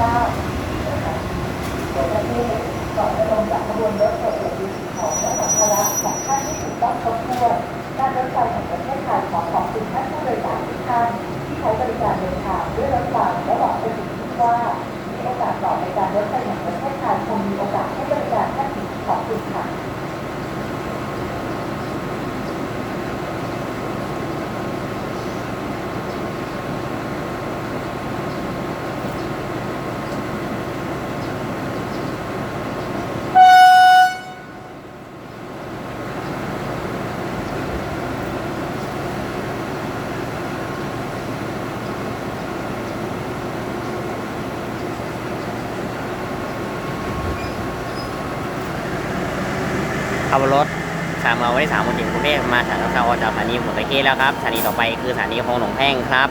ก้าตัวประเทศก่อนจะลงจากขบวนรถตรวจสิ่ของและสัมภาระของท่านที่ถูกต้องครบถ้วนการรถไฟแห่งประเทศไทยขอขอบคุณท่านผู้โดยสารทุกท่านที่ใช้บริการเดินทางด้วยรถไฟและบอกเป็นสิ่งที่ว่ามีโอกาสต่อในการรถไฟแห่งประเทศไทยคงมีโอกาสให้บริการท่านอีกขอบคุณค่ะ ขับรถสามเราไว้สามคนถึงกรุงเทพมาสถานีสาวจากสถานีหัวตะเข้แล้วครับสถานีต่อไปคือสถานีคลองหนองแพ่งครับ